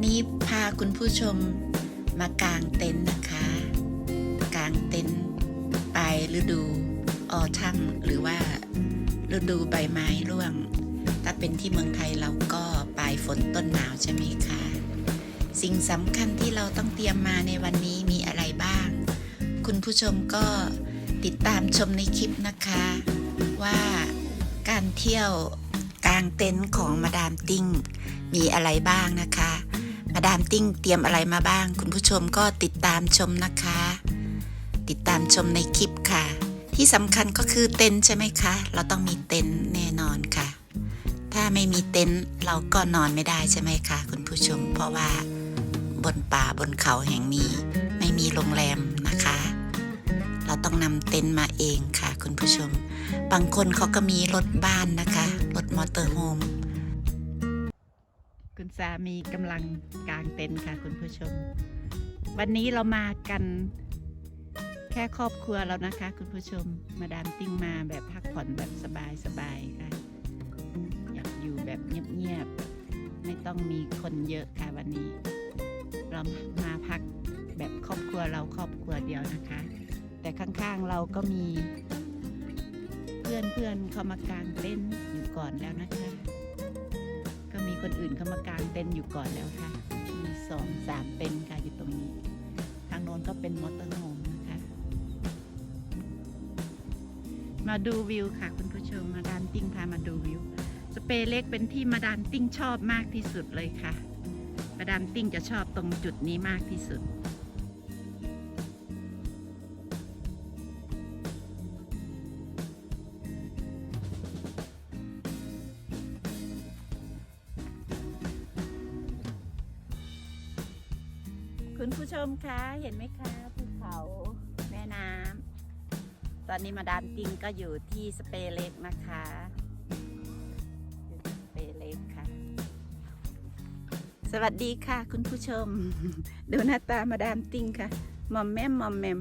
วันนี้พาคุณผู้ชมมากางเต็นท์นะคะ กางเต็นท์ไปฤดูออทัมหรือว่าฤดูใบไม้ร่วง ถ้าเป็นที่เมืองไทยเราก็ปลายฝนต้นหนาวใช่ไหมคะสิ่งสำคัญที่เราต้องเตรียมมาในวันนี้มีอะไรบ้าง คุณผู้ชมก็ติดตามชมในคลิปนะคะ ว่าการเที่ยวกลางเต็นท์ของมาดามติ้งมีอะไรบ้างนะคะ มาดามติ้งเตรียมอะไรมาบ้าง คุณผู้ชมก็ติดตามชมนะคะ ติดตามชมในคลิปค่ะ ที่สำคัญก็คือเต็นท์ใช่ไหมคะ เราต้องมีเต็นท์แน่นอนค่ะ ถ้าไม่มีเต็นท์เราก็นอนไม่ได้ใช่ไหมคะ คุณผู้ชม เพราะว่าบนป่าบนเขาแห่งนี้ ไม่มีโรงแรมนะคะ เราต้องนำเต็นท์มาเองค่ะ คุณผู้ชม บางคนเขาก็มีรถบ้านนะคะรถมอเตอร์โฮม สามีกำลังกางเต็นท์ค่ะคุณผู้ชม วันนี้เรามากันแค่ครอบครัวเรานะคะ คุณผู้ชมมาดามติ้งมาแบบพักผ่อนแบบสบายๆค่ะ อยากอยู่แบบเงียบๆไม่ต้องมีคนเยอะค่ะวันนี้ เรามาพักแบบครอบครัวเราครอบครัวเดียวนะคะ แต่ข้างๆเราก็มี เพื่อนๆเขามากางเต็นท์อยู่ก่อนแล้วนะคะ มีคนอื่นเข้ามากางเต็นท์อยู่ก่อนแล้วค่ะ มีสองสามเต็นท์ค่ะอยู่ตรงนี้ ทางโน้นก็เป็นมอเตอร์โฮมนะคะ มาดูวิวค่ะ คุณผู้ชมมาดานติ้งพามาดูวิว สเปรเล็กเป็นที่มาดานติ้งชอบมากที่สุดเลยค่ะ มาดานติ้งจะชอบตรงจุดนี้มากที่สุด คุณผู้ชมคะเห็นไหมคะภูเขาแม่น้ำตอนนี้มาดามติงก็อยู่ที่สเปเล็กนะคะอยู่ที่สเปเล็กค่ะ สวัสดีค่ะ คุณผู้ชม ดูหน้าตามาดามติงค่ะมอมแมมมอมแมม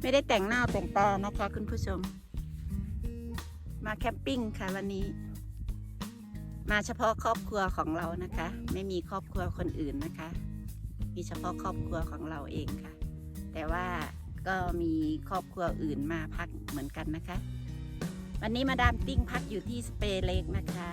ไม่ได้แต่งหน้าแต่งตานะคะ คุณผู้ชม มาแคมปิ้งค่ะวันนี้ มาเฉพาะครอบครัวของเรานะคะ ไม่มีครอบครัวคนอื่นนะคะ มีเฉพาะครอบครัวของเราเองค่ะ แต่ว่าก็มีครอบครัวอื่นมาพักเหมือนกันนะคะ วันนี้มาดามติ้งพักอยู่ที่สเปรเล็กนะคะ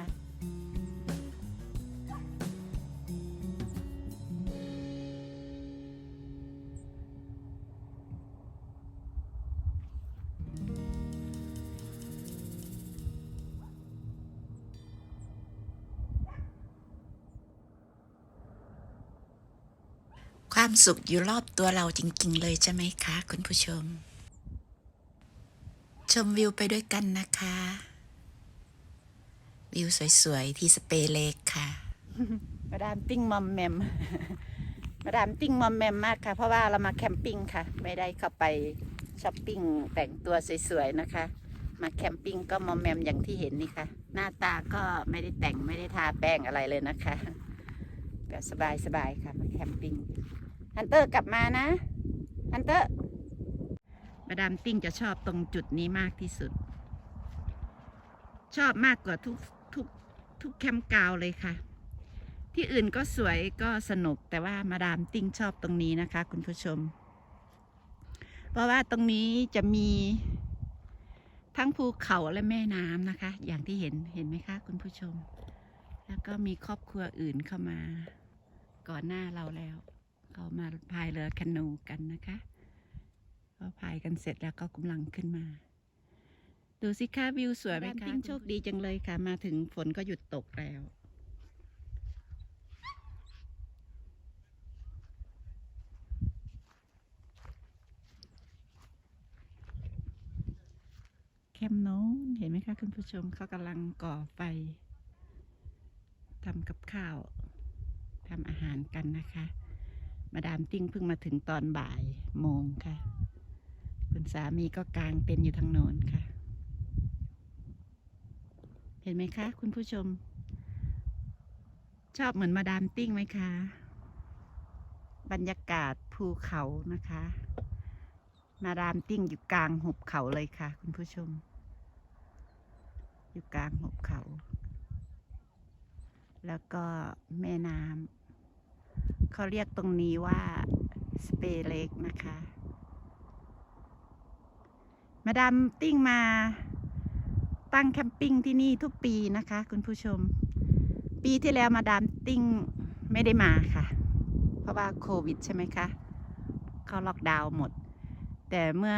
ความสุขอยู่รอบตัวเราจริง ๆ เลยใช่ไหมคะ คุณผู้ชม ชมวิวไปด้วยกันนะคะ วิวสวย ๆ ที่สเปเลกค่ะมาดามติ้งมอมแมมมาดามติ้งมอมแมมมากค่ะ เพราะว่าเรามาแคมปิ้งค่ะ ไม่ได้เข้าไปช้อปปิ้งแต่งตัวสวยๆนะคะ มาแคมปิ้งก็มอมแมมอย่างที่เห็นนี่ค่ะ หน้าตาก็ไม่ได้แต่งไม่ได้ทาแป้งอะไรเลยนะคะ แบบสบายๆค่ะมาแคมปิ้ง ฮันเตอร์กลับมานะ ฮันเตอร์มาดามติ้งจะชอบตรงจุดนี้มากที่สุด ชอบมากกว่าทุกทุกทุกแคมป์กาวเลยค่ะ ที่อื่นก็สวยก็สนุกแต่ว่ามาดามติ้งชอบตรงนี้นะคะ คุณผู้ชม เพราะว่าตรงนี้จะมีทั้งภูเขาและแม่น้ำนะคะ อย่างที่เห็นเห็นไหมคะ คุณผู้ชม แล้วก็มีครอบครัวอื่นเข้ามา ก่อนหน้าเราแล้ว เขามาพายเรือแคนูกันนะคะพอพายกันเสร็จแล้วก็กำลังขึ้นมา ดูสิคะวิวสวยไหมคะโชคดีจังเลยค่ะ มาถึงฝนก็หยุดตกแล้วแคมป์โน้นเห็นไหมคะคุณผู้ชมเขากำลังก่อไฟทำกับข้าวทำอาหารกันนะคะ มาดามติ้งเพิ่งมาถึงตอนบ่ายโมงค่ะ คุณสามีก็กางเต็นท์อยู่ทางโน้นค่ะ เห็นไหมคะ คุณผู้ชม ชอบเหมือนมาดามติ้งไหมคะ บรรยากาศภูเขานะคะ มาดามติ้งอยู่กลางหุบเขาเลยค่ะ คุณผู้ชม อยู่กลางหุบเขา แล้วก็แม่น้ำ เขาเรียกตรงนี้ว่าสเปเล็กนะคะ มาดามติ้งมาตั้งแคมปิ้งที่นี่ทุกปีนะคะ คุณผู้ชม ปีที่แล้วมาดามติ้งไม่ได้มาค่ะ เพราะว่าโควิดใช่ไหมคะเขาล็อกดาวน์หมด แต่เมื่อ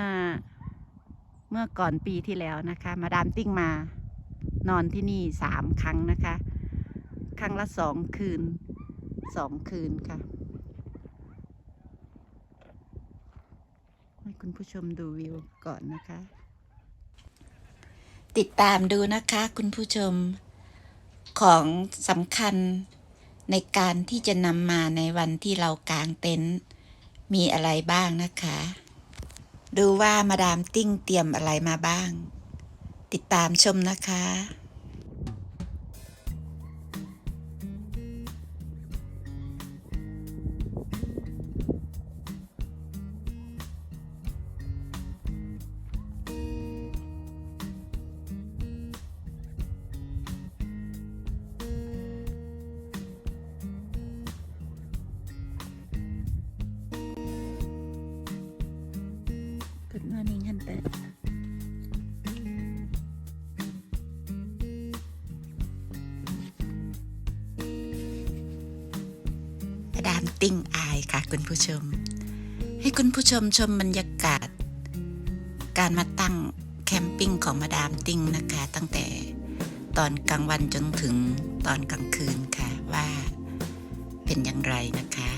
เมื่อก่อนปีที่แล้วนะคะ มาดามติ้งมานอนที่นี่สามครั้งนะคะ ครั้งละสองคืน สองคืนค่ะ ให้คุณผู้ชมดูวิวก่อนนะคะ ติดตามดูนะคะคุณผู้ชมของสำคัญในการที่จะนำมาในวันที่เรากางเต็นท์มีอะไรบ้างนะคะ ดูว่ามาดามติ้งเตรียมอะไรมาบ้าง ติดตามชมนะคะ ค่ะคุณผู้ชม ให้คุณผู้ชมชมบรรยากาศ การมาตั้งแคมปิ้งของมาดามติ้งนะคะ ตั้งแต่ตอนกลางวันจนถึงตอนกลางคืนค่ะว่าเป็นอย่างไรนะคะ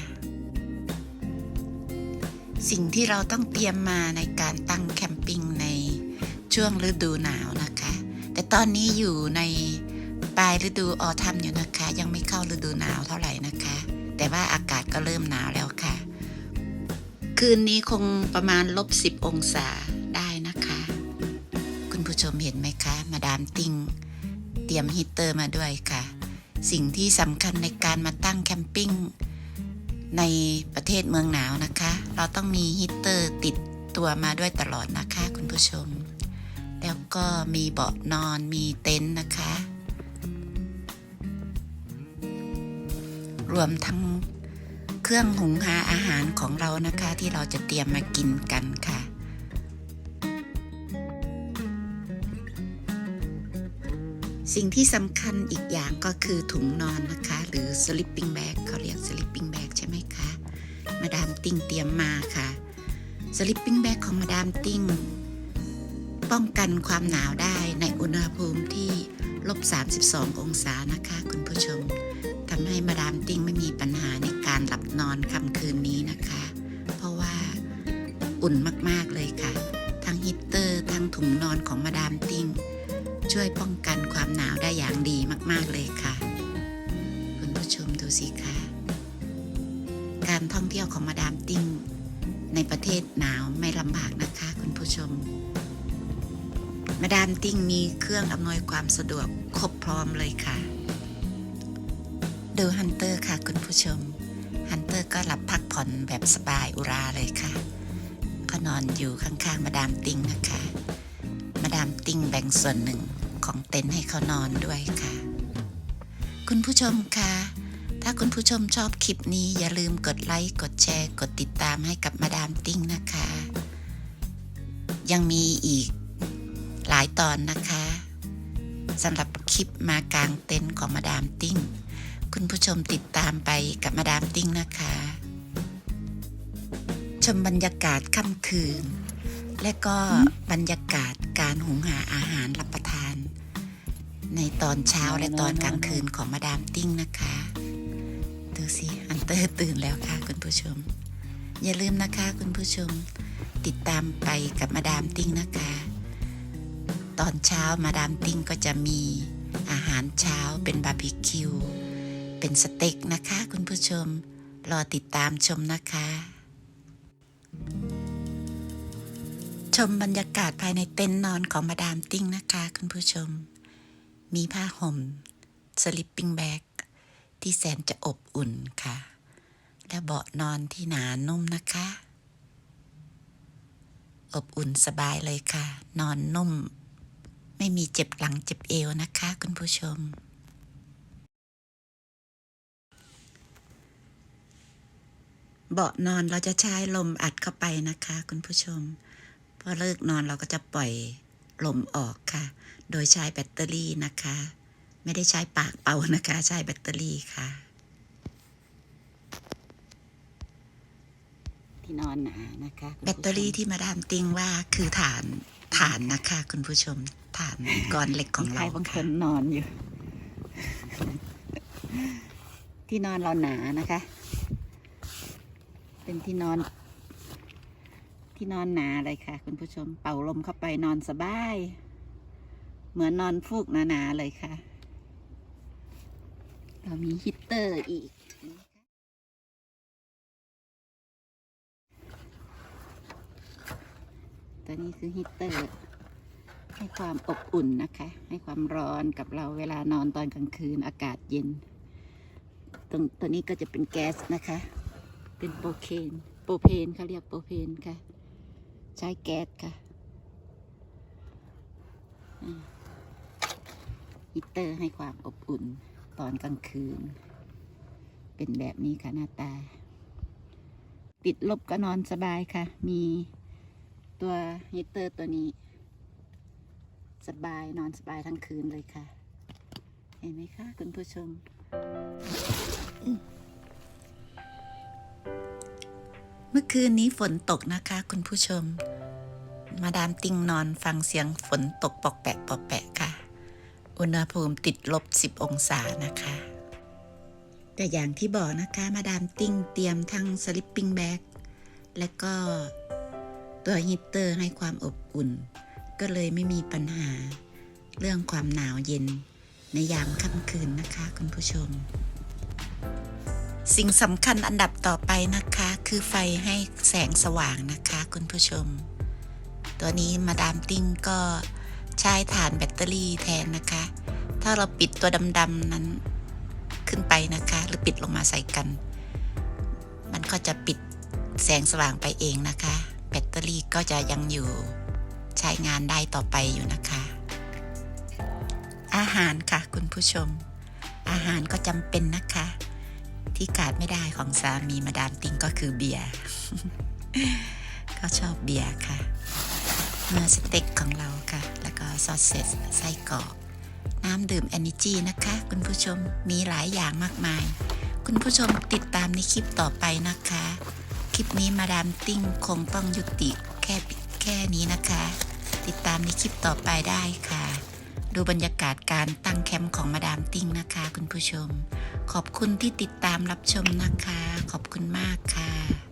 สิ่งที่เราต้องเตรียมมาในการตั้งแคมปิ้งในช่วงฤดูหนาวนะคะ แต่ตอนนี้อยู่ในปลายฤดูออทัมอยู่นะคะ ยังไม่เข้าฤดูหนาวเท่าไหร่นะคะ แต่ว่าอากาศก็เริ่มหนาวแล้วค่ะ คืนนี้คงประมาณลบสิบองศาได้นะคะ คุณผู้ชมเห็นไหมคะ มาดามติง เตรียมฮีตเตอร์มาด้วยค่ะ สิ่งที่สำคัญในการมาตั้งแคมปิ้งในประเทศเมืองหนาวนะคะ เราต้องมีฮีตเตอร์ติดตัวมาด้วยตลอดนะคะ คุณผู้ชม แล้วก็มีเบาะนอนมีเต็นท์นะคะ รวมทั้งเครื่องหุงหาอาหารของเรานะคะ ที่เราจะเตรียมมากินกันค่ะ สิ่งที่สำคัญอีกอย่างก็คือถุงนอนนะคะ หรือ sleeping bag เขาเรียก sleeping bag ใช่ไหมคะ มาดามติ้งเตรียมมาค่ะ sleeping bag ของมาดามติ้งป้องกันความหนาวได้ในอุณหภูมิที่ลบ 32 องศานะคะ คุณผู้ชมำให้มาดามติ้งไม่มีปัญหาในการหลับนอนค่ำคืนนี้นะคะ เพราะว่าอุ่นมากๆเลยค่ะ ทั้งฮีตเตอร์ทั้งถุงนอนของมาดามติ้งช่วยป้องกันความหนาวได้อย่างดีมากๆเลยค่ะ คุณผู้ชมดูสิคะการท่องเที่ยวของมาดามติ้งในประเทศหนาวไม่ลำบากนะคะ คุณผู้ชม มาดามติ้งมีเครื่องอำนวยความสะดวกครบพร้อมเลยค่ะ ดูฮันเตอร์ค่ะคุณผู้ชม ฮันเตอร์ก็หลับพักผ่อนแบบสบายอุราเลยค่ะ ก็นอนอยู่ข้างๆ มาดามติ้งนะคะ มาดามติ้งแบ่งส่วนหนึ่งของเต็นท์ให้เขานอนด้วยค่ะ คุณผู้ชมค่ะถ้าคุณผู้ชมชอบคลิปนี้อย่าลืมกดไลค์กดแชร์ กดติดตามให้กับมาดามติ้งนะคะ ยังมีอีกหลายตอนนะคะสำหรับคลิปมากลางเต็นท์ของมาดามติ้ง คุณผู้ชมติดตามไปกับมาดามติ้งนะคะ ชมบรรยากาศค่ำคืน และก็บรรยากาศการหุงหาอาหารรับประทาน ในตอนเช้าและตอนกลางคืนของมาดามติ้งนะคะ ดูสิ อันเตอร์ตื่นแล้วค่ะคุณผู้ชม อย่าลืมนะคะคุณผู้ชมติดตามไปกับมาดามติ้งนะคะ ตอนเช้ามาดามติ้งก็จะมีอาหารเช้าเป็นบาร์บีคิว เป็นสเต็กนะคะคุณผู้ชม รอติดตามชมนะคะ ชมบรรยากาศภายในเต็นท์นอนของมาดามติ้งนะคะคุณผู้ชม มีผ้าห่มสลิปปิ้งแบ็กที่แสนจะอบอุ่นค่ะ และเบาะนอนที่หนานุ่มนะคะ อบอุ่นสบายเลยค่ะ นอนนุ่ม ไม่มีเจ็บหลังเจ็บเอวนะคะ คุณผู้ชม เบาะนอนเราจะใช้ลมอัดเข้าไปนะคะ คุณผู้ชม พอเลิกนอนเราก็จะปล่อยลมออกค่ะ โดยใช้แบตเตอรี่นะคะ ไม่ได้ใช้ปากเป่านะคะ ใช้แบตเตอรี่ค่ะ ที่นอนหนานะคะคุณแบตเตอรี่ที่มาดามติงว่าคือฐานฐานนะคะ คุณผู้ชมฐานก้อนเหล็กของมีใครเราบางคค่ะนนอนอยู่ ที่นอนเราหนานะคะ เป็นที่นอน ที่นอนหนาเลยค่ะ คุณผู้ชมเป่าลมเข้าไปนอนสบาย เหมือนนอนฟูกหนาๆเลยค่ะ เรามีฮีเตอร์อีกตัวนี้คือฮีเตอร์ ให้ความอบอุ่นนะคะ ให้ความร้อนกับเราเวลานอนตอนกลางคืนอากาศเย็นตรงตัวนี้ก็จะเป็นแก๊สนะคะ เป็นโปรเคนโปรเพนเขาเรียกโปรเพนค่ะ ใช้แก๊สค่ะอ่าฮีเตอร์ให้ความอบอุ่นตอนกลางคืน เป็นแบบนี้ค่ะหน้าตา ติดลบก็นอนสบายค่ะ มีตัวฮีเตอร์ตัวนี้ สบายนอนสบายทั้งคืนเลยค่ะ เห็นไหมคะคุณผู้ชม เมื่อคืนนี้ฝนตกนะคะ คุณผู้ชม มาดามติงนอนฟังเสียงฝนตกปอกแปะปอกแปะค่ะ อุณหภูมิติดลบ 10 องศานะคะ แต่อย่างที่บอกนะคะ มาดามติงเตรียมทั้งสลิปปิ้งแบ็กและก็ตัวฮีตเตอร์ให้ความอบอุ่น ก็เลยไม่มีปัญหา เรื่องความหนาวเย็นในยามค่ำคืนนะคะ คุณผู้ชม สิ่งสำคัญอันดับต่อไปนะคะ คือไฟให้แสงสว่างนะคะ คุณผู้ชม ตัวนี้มาดามติ้งก็ใช้ฐานแบตเตอรี่แทนนะคะ ถ้าเราปิดตัวดำๆนั้นขึ้นไปนะคะ หรือปิดลงมาใส่กัน มันก็จะปิดแสงสว่างไปเองนะคะ แบตเตอรี่ก็จะยังอยู่ใช้งานได้ต่อไปอยู่นะคะ อาหารค่ะคุณผู้ชม อาหารก็จำเป็นนะคะ ที่ขาดไม่ได้ของสามีมาดามติงก็คือเบียร์ก็ชอบเบียร์ค่ะ เนื้อสเต็กของเราค่ะ แล้วก็ซอสเซสไส้กรอกน้ำดื่ม Energy นะคะ คุณผู้ชมมีหลายอย่างมากมาย คุณผู้ชมติดตามในคลิปต่อไปนะคะ คลิปนี้มาดามติ้งคงต้องยุติแค่แค่นี้นะคะ ติดตามในคลิปต่อไปได้ค่ะ ดูบรรยากาศการตั้งแคมป์ของมาดามติ้งนะคะ คุณผู้ชม ขอบคุณที่ติดตามรับชมนะคะ ขอบคุณมากค่ะ